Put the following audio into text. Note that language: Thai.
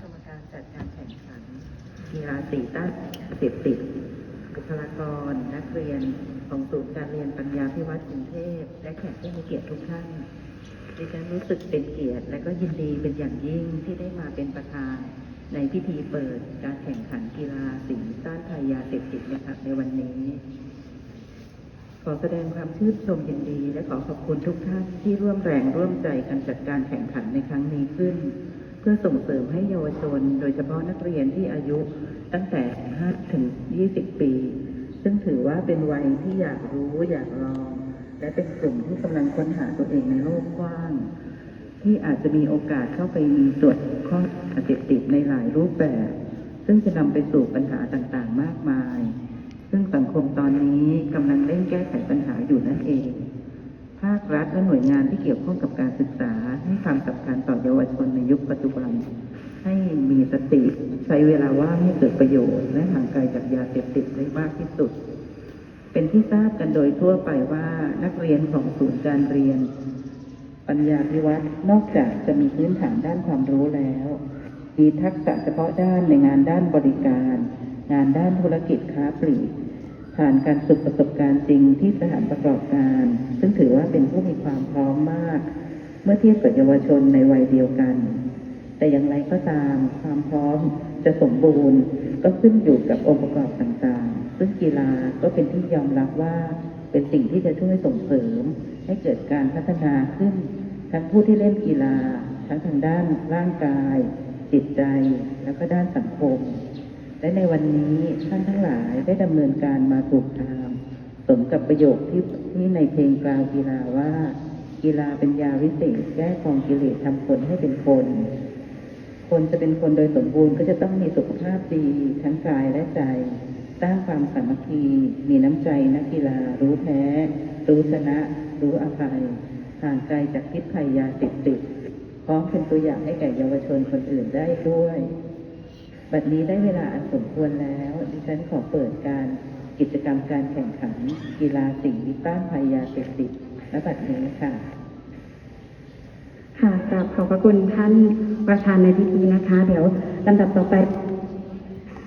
กรรมการจัดการแข่งขันกีฬาสีต้านเสพติดบุคลากร นักเรียนของศูนย์การเรียนปัญญาพิวัตรกรุงเทพ และแขกผู้มีเกียรติทุกท่านดิฉันรู้สึกเป็นเกียรติ และก็ยินดีเป็นอย่างยิ่งที่ได้มาเป็นประธาน ในพิธีเปิดการแข่งขันกีฬาสีต้านภัยยาเสพติดนะครับในวันนี้ ขอแสดงความชื่นชมยินดี และขอขอบคุณทุกท่านที่ร่วมแรงร่วมใจกันจัดการแข่งขันในครั้งนี้ขึ้น เพื่อส่งเสริมให้เยาวชน โดยเฉพาะนักเรียนที่อายุตั้งแต่ 5 ถึง 20 ปี ซึ่งถือว่าเป็นวัยที่อยากรู้อยากลอง และเป็นกลุ่มที่กำลังค้นหาตัวเองในโลกกว้าง ที่อาจจะมีโอกาสเข้าไปมีส่วนข้องเสพติดในหลายรูปแบบ ซึ่งจะนำไปสู่ปัญหาต่างๆ มากมาย ซึ่งสังคมตอนนี้กำลังเร่งแก้ไขปัญหาอยู่นั่นเอง ภาครัฐและหน่วยงานที่เกี่ยวข้องกับการศึกษา ให้ความสำคัญต่อเยาวชนในยุคปัจจุบัน ให้มีสติใช้เวลาว่างให้เกิดประโยชน์ และห่างไกลจากยาเสพติดได้มากที่สุด เป็นที่ทราบกันโดยทั่วไปว่านักเรียนของศูนย์การเรียน ปัญญาพิวัตรนอกจากจะมีพื้นฐานด้านความรู้แล้วมีทักษะเฉพาะด้านในงานด้านบริการ งานด้านธุรกิจค้าปลีก ผ่านการฝึกประสบการณ์จริงที่สถานประกอบการ ซึ่งถือว่าเป็นผู้มีความพร้อมมาก เมื่อเทียบกับเยาวชนในวัยเดียวกัน แต่อย่างไรก็ตามความพร้อมจะสมบูรณ์ก็ขึ้นอยู่กับองค์ประกอบต่างๆ ซึ่งกีฬาก็เป็นที่ยอมรับว่าเป็นสิ่งที่จะช่วยส่งเสริม ให้เกิดการพัฒนาขึ้น ทั้งผู้ที่เล่นกีฬา ทั้งทางด้านร่างกาย จิตใจ แล้วก็ด้านสังคม และในวันนี้ท่านทั้งหลาย ได้ดำเนินการมาถูกทางสมกับประโยคที่ที่ในเพลงกลาวกีฬาว่า กีฬาเป็นยาวิเศษแก้กองกิเลสทำคนให้เป็นคน คนจะเป็นคนโดยสมบูรณ์ก็จะต้องมีสุขภาพดีทั้งกายและใจสร้างความสามัคคีมีน้ำใจนักกีฬารู้แพ้ รู้ชนะ รู้อภัยห่างไกลจากพิษภัยยาเสพติดพร้อมเป็นตัวอย่างให้แก่เยาวชนคนอื่นได้ด้วย บัดนี้ได้เวลาอันสมควรแล้ว ดิฉันขอเปิดการกิจกรรมการแข่งขัน กีฬาสีต้านภัยยาเสพติดและบัดนี้ค่ะ ค่ะกราบขอบพระคุณท่านประธานในพิธีนะคะ เดี๋ยวลำดับต่อไป